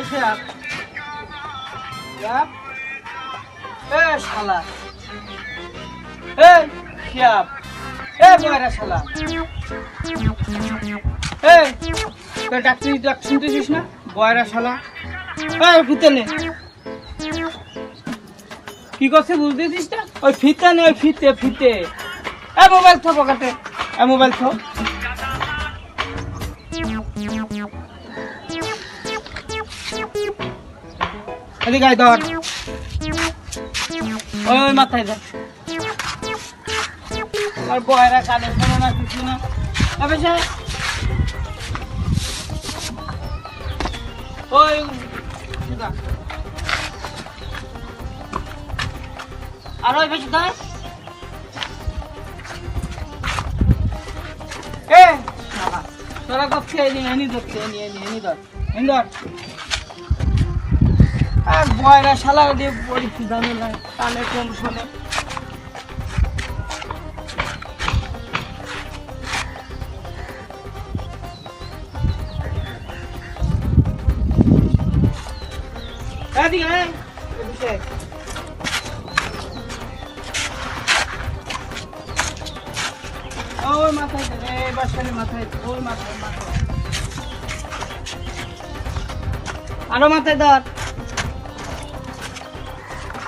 এসে আপ এ শালা। এ এ এ শুনতেছিস না? বয়রা শালা। ফিতে নে কি করছে বুঝতেছিস না? ওই ফিতে নে, ওই ফিতে ফিতে। এ মোবাইল থো পকেটে। এ মোবাইল থো। এদিকে আয় ধর। ওই মাথায় ধর। আর বয়রা কানে শোনো না, কিছু না। তবে সে। ওই। আর ওই বেশি ধর। এ তোরা করছে এনি এনি ধরছে এনি এনি এনি ধর। এনি ধর। আর বয়রা শালা দিয়ে বড়ি সুদানো লাগে কানে কম শোনে। এদিকে আয়। ওই মাথায় এই বাসারে মাথায় ওই মাথায় মাথায় আরও মাথায় ধর।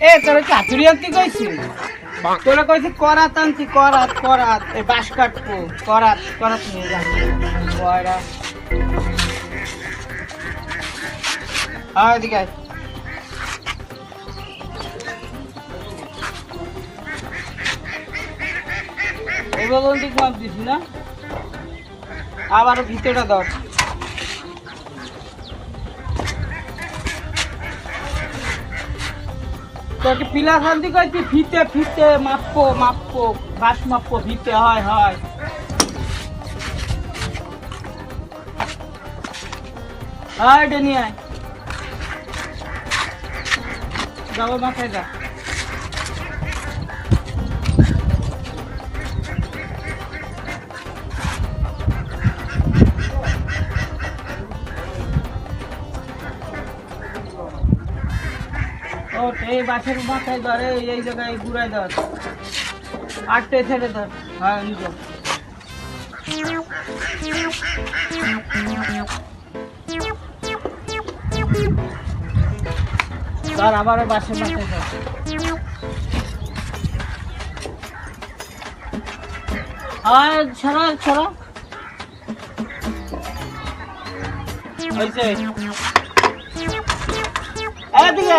এ, তোরা চাতুরি আনতে কইছি তোরা কইছি করাত আনছি, করাত করাত। এ, বাঁশ কাটবো, করাত করাত নিয়ে হ্যাঁ আবার ভিতরটা তোকে পিলা শান্তি কইছি, ফিতে ফিতে মাপো মাপো ঘাস মাপবো ফিতে, হয় হয়। হয় ডেনিয়ায় নিয়ে আয়। যাব মাথায় যা। এই বাসের মাথায় ধর, এই জায়গায় ঘুরাই ধর। আটটে ছেড়ে ধর। হ্যাঁ নিজে ধর। আবার ওই বাসের মাথায় ধর। হ্যাঁ ছড়া ছড়া। এদিকে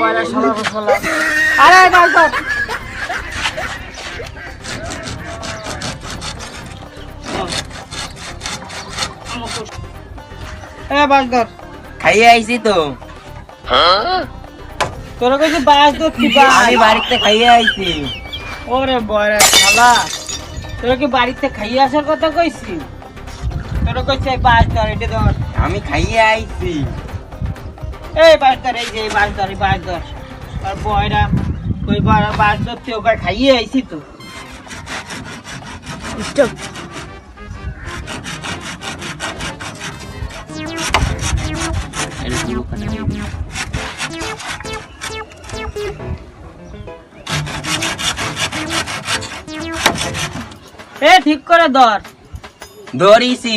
পয়লা শালা শালা আরে বাস ধর এ বাস খাইয়ে আইছি তো। তোরা কইছিস বাস ধরতি বাস আমি বাড়িতে খাইয়ে আইছি। ওরে বয়রা শালা। তোরা কি বাড়িতে খাইয়ে আসার কথা কইছি? তোরা কইছিস বাস ধর এটা ধর। আমি খাইয়ে আইছি। এই বাস ধর এই যে এই বাস ধর এই বাস ধর আর বয়রা কই বার- বাস ধরতে ওকে খাইয়ে আইছি তো। এ ঠিক করে ধর। ধরিছি।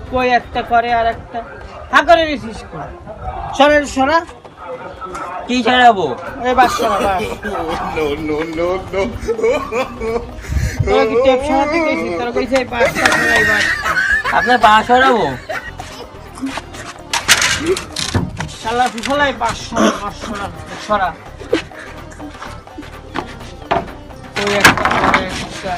কই একটা করে আর একটা। হা করে রেছিস সরের সরা। কি ছাড়াবো? এ বাস। সরা বাস তোরা কি টেপ সরাতে গেছিস তোরা কইছে এই সরাই বাস। আপনার পা সরাবো? শালা ফিফলাই পাঁচ সরা সরা সরা। একটা করে একটা